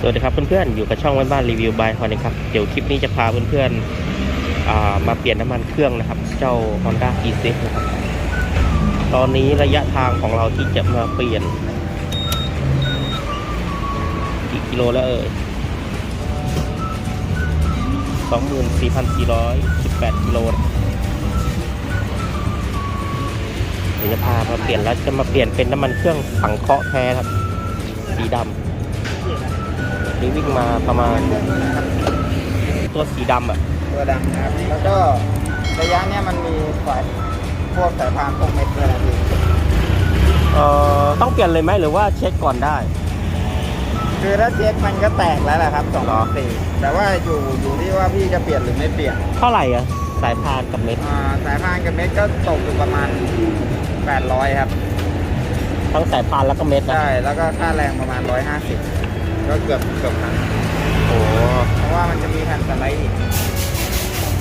สวัสดีครับเพื่อนๆ อยู่กับช่องบ้านๆรีวิวบายฮอนนะครับ เดี๋ยวคลิปนี้จะพาเพื่อนๆมาเปลี่ยนน้ำมันเครื่องนะครับ เจ้า Honda e z นะครับ ตอนนี้ระยะทางของเราที่จะมาเปลี่ยนกี่กิโลแล้วเอ่ย24,418กิโลนะครับเดี๋ยวจะพามาเปลี่ยนแล้วจะมาเปลี่ยนเป็นน้ำมันเครื่องสังเคราะห์แท้ครับ สีดำ นี่วิ่งมาประมาณ ตัวสีดำอะ ตัวดำนะครับ แล้วก็ระยะเนี้ยมันมีสายพวกสายพานพวกเม็ดด้วยนะพี่เอ่อต้องเปลี่ยนเลยไหมหรือว่าเช็คก่อนได้ คือถ้าเช็คมันก็แตกแล้วแหละครับสองเหรอสี่แต่ว่าอยู่อยู่ที่ว่าพี่จะเปลี่ยนหรือไม่เปลี่ยน เท่าไหร่อะสายพานกับเม็ดอ่าสายพานกับเม็ดก็ตกอยู่ประมาณ 800 ครับ ทั้งสายพานแล้วก็เม็ดนะ ใช่ แล้วก็ค่าแรงประมาณ 150 ก็เกือบเกือบพันโอ้เพราะว่ามันจะมีแผ่นสไลด์อีก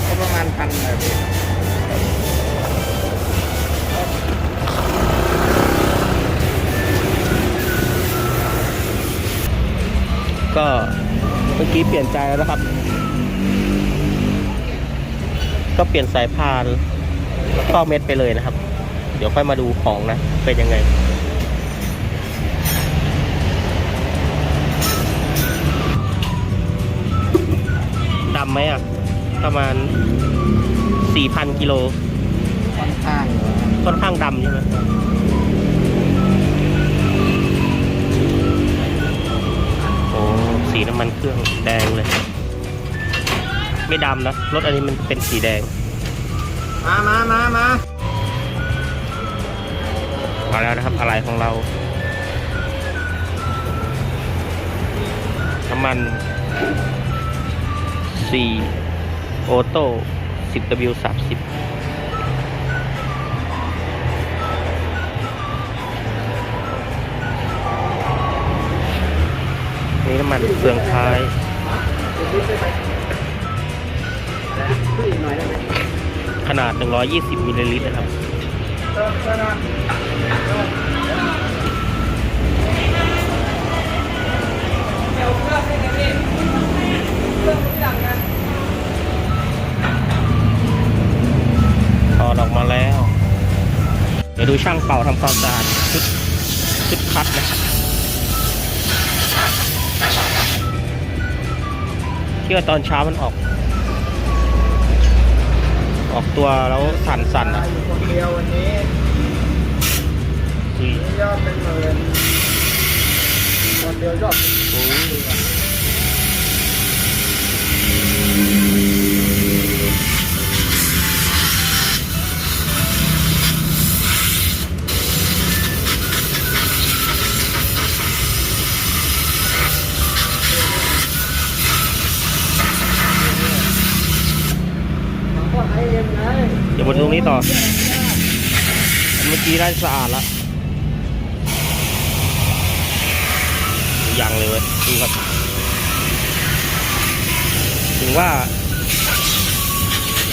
ก็ประมาณพันเลยพี่ก็เมื่อกี้เปลี่ยนใจแล้วนะครับ ก็เปลี่ยนสายพานแล้วก็เม็ดไปเลยนะครับ เดี๋ยวค่อยมาดูของนะ เป็นยังไง ไหมอะ ประมาณ 4,000 กิโล ค่อนข้างค่อนข้างดำใช่ไหมโอ้สีน้ำมันเครื่องแดงเลย ไม่ดำนะ รถอันนี้มันเป็นสีแดง มามามามามาแล้วนะครับอะไรของเรา น้ำมัน 4โอโต้ 10W 30นี่น้ำมันเฟืองท้ายขนาด 120มิลลิลิตรนะครับ ถอดออกมาแล้ว เดี๋ยวดูช่างเป่าทำความสะอาดชุดชุดคัดนะครับเชื่อตอนเช้ามันออก ออกตัวแล้วสั่นๆอะอยู่คนเดียววันนี้อุ้ยยอดเป็นหมื่นคนเดียวยอดเป็นโอ้ย บนตรงนี้ต่อ เมื่อกี้ได้สะอาดละยังเลยเว้ยดูครับ ถึงว่า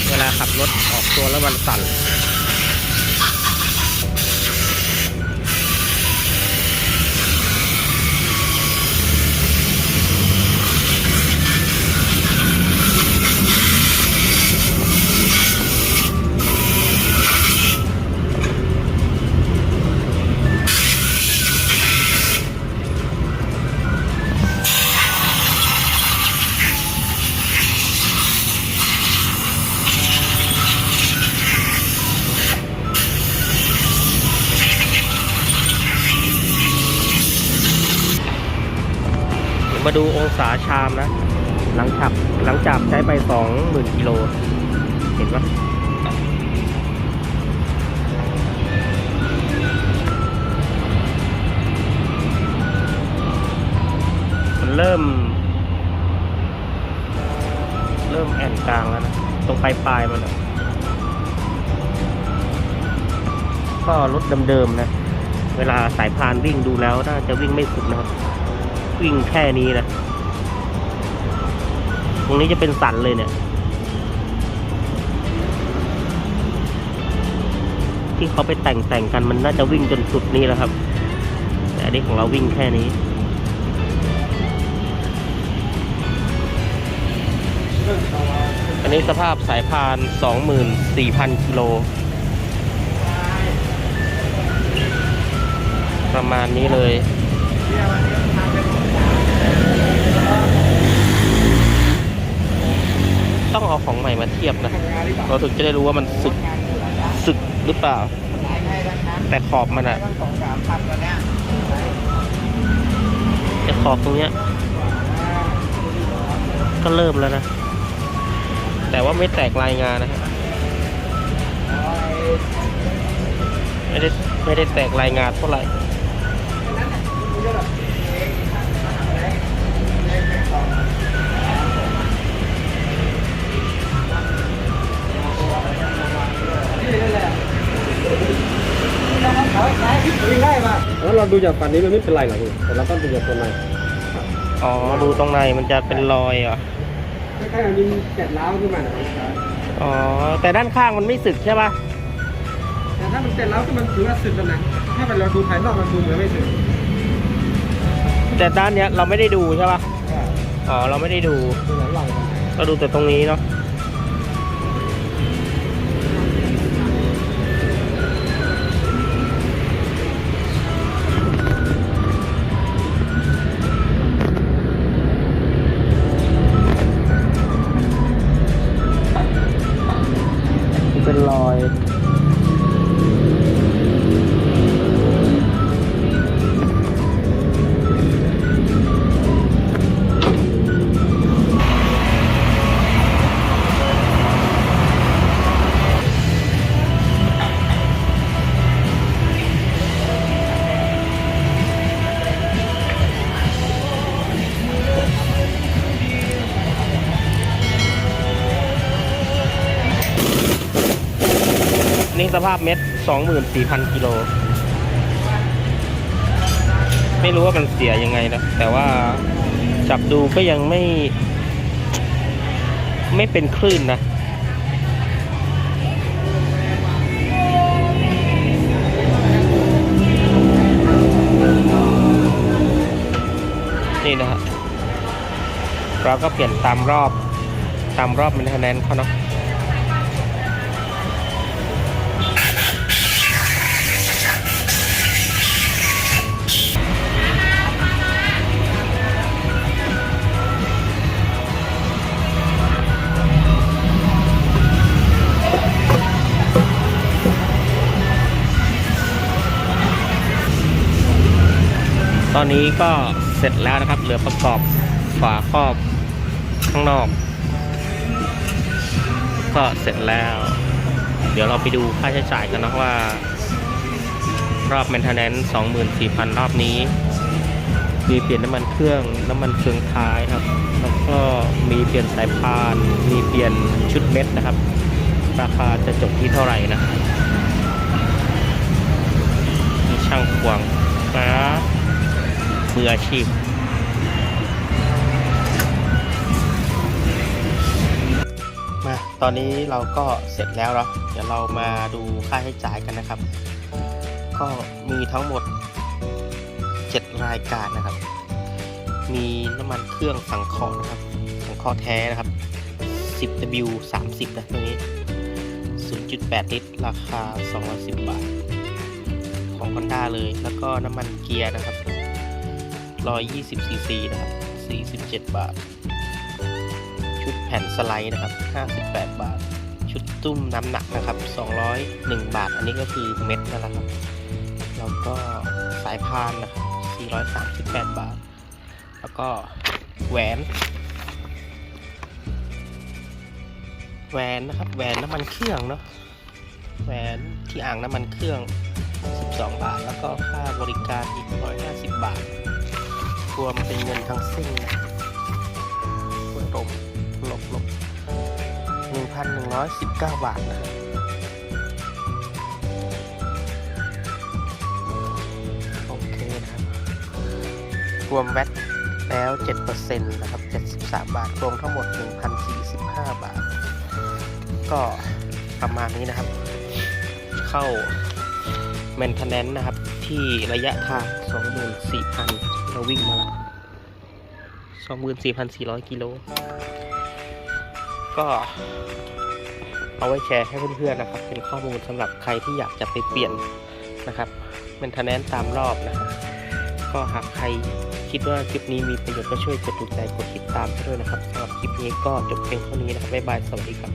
เวลาขับรถออกตัวแล้วมันสั่น มาดูองศาชามนะ หลังจากหลังจากใช้ไปสองหมื่นกิโล เห็นปะมันเริ่ม เริ่มแอนกลางแล้วนะ ตรงปลายปลายมันอะก็รถเดิมๆนะ เวลาสายพานวิ่งดูแล้วน่าจะวิ่งไม่สุดนะครับ วิ่งแค่นี้นะ ตรงนี้จะเป็นสันเลยเนี่ย ที่เขาไปแต่งแต่งกันมันน่าจะวิ่งจนสุดนี่แล้วครับ แต่อันนี้ของเราวิ่งแค่นี้อันนี้สภาพสายพาน 24,000 กิโล ประมาณนี้เลย ต้องเอาของใหม่มาเทียบนะ เราถึงจะได้รู้ว่ามันสึกสึกหรือเปล่า แต่ขอบมันอะตั้งสองสามพันตัวเนี้ยแต่ขอบตรงเนี้ย ก็เริ่มแล้วนะ แต่ว่าไม่แตกรายงานนะฮะไม่ได้ไม่ได้แตกรายงานเท่าไหร่ เราดูจากฝั่งนี้มันไม่เป็นไรหรอกพี่แต่เราต้องดูจากตัวในอ๋อ ดูตรงในมันจะเป็นรอยเหรอะคล้ายๆกับมีแกะล้าวขึ้นมาหน่อยอ๋อ แต่ด้านข้างมันไม่สึกใช่ปะแต่ถ้ามันแกะล้าวขึ้นมันถือว่าสึกแล้วนะถ้าเป็นเราดูภายนอกมันดูเหมือนไม่สึกแต่ด้านเนี้ยเราไม่ได้ดูใช่ปะอ๋อ เราไม่ได้ดู ดูหลังหลัง เราดูแต่ตรงนี้เนาะ นี่สภาพเม็ดสองหมื่นสี่พันกิโล ไม่รู้ว่ามันเสียยังไงนะ แต่ว่าจับดูก็ยังไม่ ไม่เป็นคลื่นนะ นี่นะฮะเราก็เปลี่ยนตามรอบตามรอบมันคะแนนเขาเนาะ อนนี้ก็เสร็จแล้วนะครับ เหลือประกอบฝาครอบข้างนอก ก็เสร็จแล้ว เดี๋ยวเราไปดูค่าใช้จ่ายกันนะว่า รอบ maintenance 24,000 รอบนี้ มีเปลี่ยนน้ำมันเครื่องน้ำมันเฟืองท้ายครับ แล้วก็มีเปลี่ยนสายพาน มีเปลี่ยนชุดเม็ดนะครับ ราคาจะจบที่เท่าไหร่นะมีช่างควงนะ มืออาชีพ มาตอนนี้เราก็เสร็จแล้วเนาะเดี๋ยวเรามาดูค่าใช้จ่ายกันนะครับ ก็มีทั้งหมด 7 รายการนะครับ มีน้ำมันเครื่องสังเคราะห์นะครับ สังเคราะห์แท้นะครับ 10W 30นะตัวนี้ 0.8 ลิตร ราคา 210 บาท ของ Honda เลย แล้วก็น้ำมันเกียร์นะครับ 120ซีซีนะครับ 47 บาท ชุดแผ่นสไลด์นะครับ 58 บาท ชุดตุ้มน้ำหนักนะครับ 201 บาท อันนี้ก็คือเม็ดนั่นแหละครับ แล้วก็สายพานนะครับ438 บาท แล้วก็แหวน แหวนนะครับ แหวนน้ำมันเครื่องเนาะ แหวนที่อ่างน้ำมันเครื่อง 12 บาท แล้วก็ค่าบริการอีก 150 บาท รวมเป็นเงินทั้งสิ้นนะรวมลบลบหนึ่งพันหนึ่งร้อยสิบเก้าบาทนะครับโอเคนะครับ รวมแวตแล้ว7%นต์นะครับ73บสามบาท รวมทั้งหมด1,045บห้าบาท ก็ประมาณนี้นะครับ เข้า maintenance นะครับที่ระยะทาง 24,000 เราวิ่งมาละ24,400กิโล ก็เอาไว้แชร์ให้เพื่อนๆนะครับ เป็นข้อมูลสำหรับใครที่อยากจะไปเปลี่ยนนะครับเป็นทนแนนตามรอบนะครับ ก็หากใครคิดว่าคลิปนี้มีประโยชน์ก็ช่วยกดถูกใจกดติดตามให้ด้วยนะครับสำหรับคลิปนี้ก็จบเพียงเท่านี้นะครับบ๊ายบายสวัสดีครับ